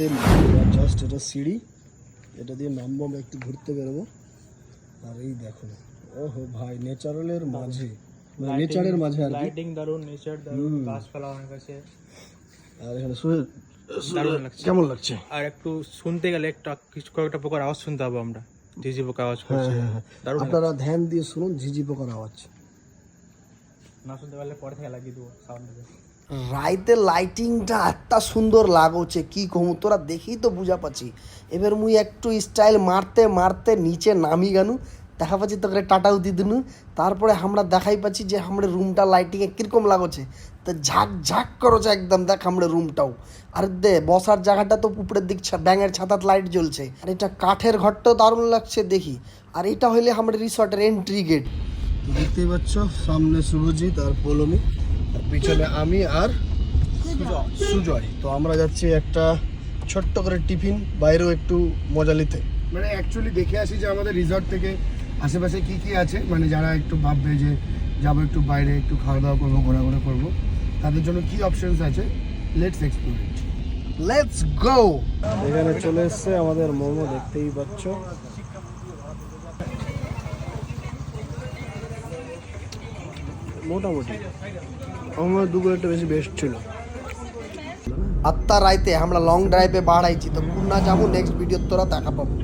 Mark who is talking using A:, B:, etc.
A: তেল জাস্ট এটা সিঁড়ি। এটা দিয়ে নামবো আমরা একটু ঘুরতে বেরোবো। আর এই দেখো ওহো ভাই নেচারালের মাঝে। নেচারের মাঝে আর
B: লাইটিং দারুণ নেচার দারুণ গাছপালা অনেক আছে।
A: আর এখানে কেমন লাগছে?
B: আর একটু শুনতে গেলে একটা কিছু কয়েকটা পোকার আওয়াজ শুনতে হবে আমরা। ঝিঝি পোকা আওয়াজ করছে। দারুণ
A: আপনারা ধ্যান দিয়ে শুনুন ঝিঝি পোকার আওয়াজ।
C: রাইতে লাইটিংটা এত সুন্দর লাগছে কি কমু? তোরা দেখেই তো বুঝা পাচ্ছি। এবার মুই একটু স্টাইল মারতে মারতে নিচে নামি গেনু, দেখা পাচ্ছি তোকে টাটাও দি দিনু তারপরে আমরা দেখাই পাচ্ছি যে আমরা রুমটা লাইটিংয়ে কীরকম লাগছে তো ঝাঁক ঝাঁক করছে একদম, দেখ আমরা রুমটাও আর দে, বসার জায়গাটা তো উপরের দিক ব্যাঙের ছাতাত লাইট জ্বলছে। আর এটা কাঠের ঘরটাও দারুণ লাগছে দেখি। আর এটা হইলে আমরা রিসর্টের এন্ট্রি গেট
A: দেখতেই পাচ্ছ সামনে শুভজিৎ আর পলমি আর পিছনে আমি আর সুজয়। তো আমরা যাচ্ছি একটা ছোট্ট করে টিফিন বাইরেও একটু মজা নিতে।
D: মানে অ্যাকচুয়ালি দেখে আসি যে আমাদের রিসর্ট থেকে আশেপাশে কি কি আছে। মানে যারা একটু ভাববে যে যাব একটু বাইরে একটু খাওয়া দাওয়া করব ঘোরাঘুরি করব তাদের জন্য কি অপশনস আছে? লেটস এক্সপ্লোর
A: লেটস গো এখানে চলে এসছে আমাদের মোমো দেখতেই পাচ্ছ। মোটামুটি। আমার দু একটা বেশি বেস্ট ছিল।
C: আত্মা রাইতে আমরা লং ড্রাইভে বাড়াইছি, তো কুন্না যাব নেক্সট ভিডিও তোরা দেখা পাবো।